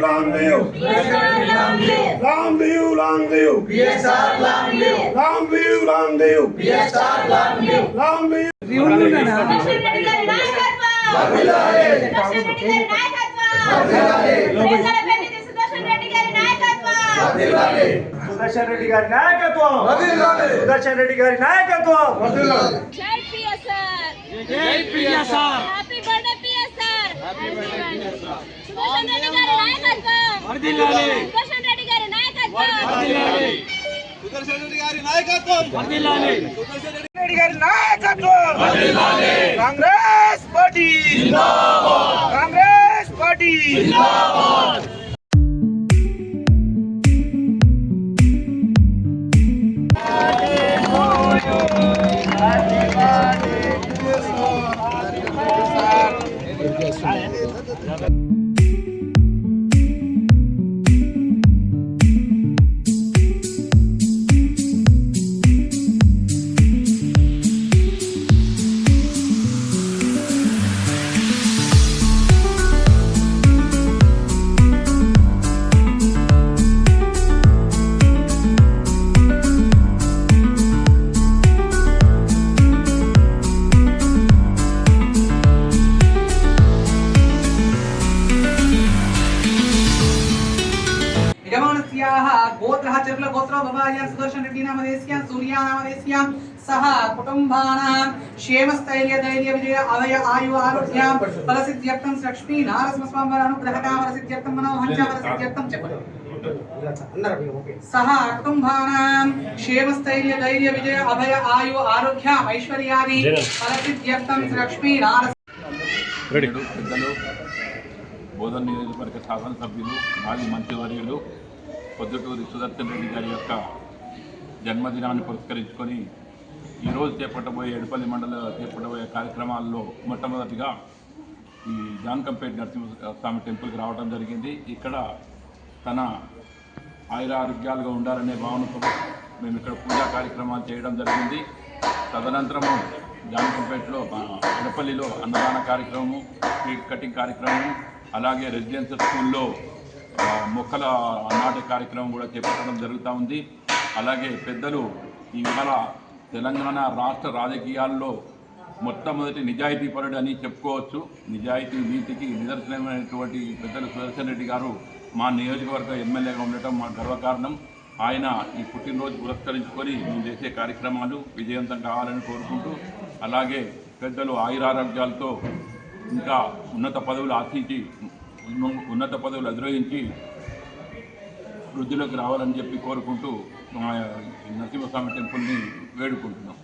Longdale. Longview, Longview. Longview, Longview. Longview. Sudarshan Reddy గారి నాయకత్వం. సుదర్శన్ రెడ్డి గారి నాయకత్వం. జై పిఎస్ఆర్. జై PSR. Happy birthday PSR Sudarshan Reddy గారి నాయకత్వం వర్ధిల్లాలి సుదర్శన్ రెడ్డి గోత్రాః గోత్రః చరుల గోత్రో భవాయాం సుదర్శన రెడ్డి నామదేశ్యాం సూర్య నామదేశ్యాం సహ కుటుంబానాం క్షేమ స్థైర్య ధైర్య విజయ అవయ ఆయు ఆరోగ్యం ఫల సిద్ధ్యర్థం లక్ష్మీ నారసింహ స్వామి వారి చెప్పండి సహా కుటుంబానాం క్షేమ ధైర్య విజయ అభయ ఆయు ఆరోగ్యం ఐశ్వర్యాది ఫల లక్ష్మీ నారసింహ బోధన నియోజకవర్గ శాసనసభ్యులు మాజీ మంత్రివర్యులు పొద్దుటూరి సుదర్శన్ రెడ్డి గారి యొక్క జన్మదినాన్ని పురస్కరించుకొని ఈరోజు చేపట్టబోయే ఎడపల్లి మండల చేపట్టబోయే కార్యక్రమాల్లో మొట్టమొదటిగా ఈ జాన్కంపేట నరసింహస్వామి టెంపుల్కి రావడం జరిగింది. ఇక్కడ తన ఆయుర ఆరోగ్యాలుగా ఉండాలనే భావనతో మేము ఇక్కడ పూజా కార్యక్రమాలు చేయడం జరిగింది. తదనంతరము జానకంపేటలో ఎడపల్లిలో అన్నదాన కార్యక్రమము కేక్ కటింగ్ కార్యక్రమము అలాగే రెసిడెన్షియల్ స్కూల్లో మొక్కల నాటే కార్యక్రమం కూడా చేపట్టడం జరుగుతూ ఉంది. అలాగే పెద్దలు ఇవాళ తెలంగాణ రాష్ట్ర రాజకీయాల్లో మొట్టమొదటి నిజాయితీ పరుడు అని చెప్పుకోవచ్చు. నిజాయితీ నీతికి నిదర్శనమైనటువంటి పెద్దలు సుదర్శన్ రెడ్డి గారు మా నియోజకవర్గ ఎమ్మెల్యేగా ఉండటం మా గర్వకారణం. ఆయన ఈ పుట్టినరోజు పురస్కరించుకొని మేము చేసే కార్యక్రమాలు విజయవంతం కావాలని కోరుకుంటూ అలాగే పెద్దలు ఆయురారోగ్యాలతో ఇంకా ఉన్నత పదవులు ఆశించి ఉన్నత పదవులు అధిరోహించి వృద్ధిలోకి రావాలని చెప్పి కోరుకుంటూ మా నరసింహస్వామి టెంపుల్ని వేడుకుంటున్నాం.